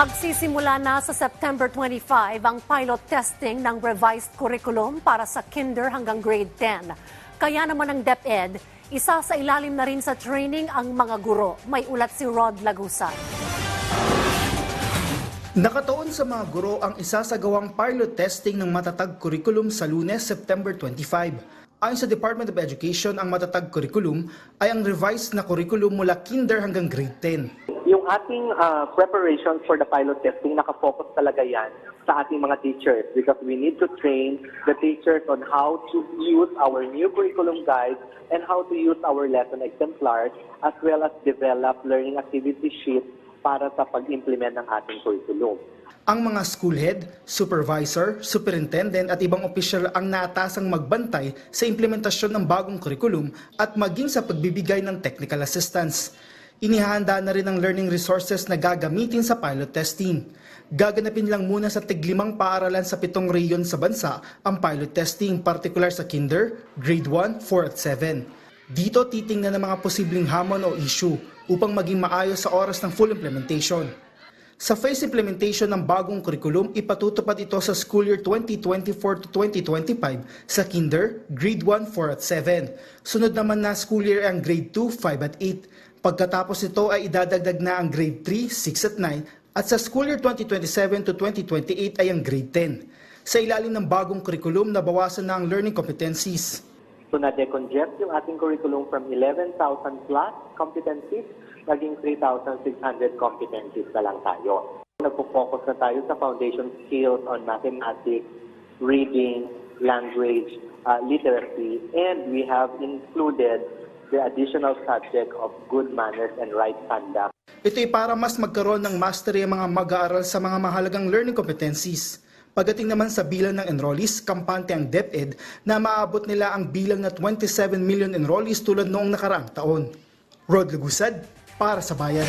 Magsisimula na sa September 25 ang pilot testing ng revised curriculum para sa kinder hanggang grade 10. Kaya naman ang DepEd, isa sa ilalim na rin sa training ang mga guro. May ulat si Rod Lagusan. Nakatuon sa mga guro ang isasagawang pilot testing ng matatag curriculum sa lunes, September 25. Ayon sa Department of Education, ang matatag curriculum ay ang revised na curriculum mula kinder hanggang grade 10. Yung ating uh, preparation for the pilot testing, nakafocus talaga yan sa ating mga teachers because we need to train the teachers on how to use our new curriculum guides and how to use our lesson exemplars as well as develop learning activity sheets para sa pag-implement ng ating curriculum. Ang mga school head, supervisor, superintendent at ibang opisyal ang naatasang magbantay sa implementasyon ng bagong curriculum at maging sa pagbibigay ng technical assistance. Inihahanda na rin ang learning resources na gagamitin sa pilot testing. Gaganapin lang muna sa tiglimang paaralan sa pitong reyon sa bansa ang pilot testing, partikular sa kinder, grade 1, 4 at 7. Dito titingnan ng mga posibleng hamon o issue upang maging maayos sa oras ng full implementation. Sa phase implementation ng bagong curriculum, ipatutupad ito sa school year 2024 to 2025 sa kinder, grade 1, 4 at 7. Sunod naman na school year ang grade 2, 5 at 8. Pagkatapos nito ay idadagdag na ang grade 3, 6 at 9 at sa school year 2027 to 2028 ay ang grade 10. Sa ilalim ng bagong curriculum, nabawasan na ang learning competencies. So na-decongest yung ating curriculum from 11,000 plus competencies, naging 3,600 competencies na lang tayo. Nagpo-focus na tayo sa foundation skills on mathematics, reading, language, uh, literacy, and we have included the additional subject of good manners and right conduct. Ito'y para mas magkaroon ng mastery ang mga mag-aaral sa mga mahalagang learning competencies. Pagdating naman sa bilang ng enrollees, kampante ang DepEd na maabot nila ang bilang na 27 million enrollees tulad noong nakaraang taon. Rod Lagusad, para sa Bayan.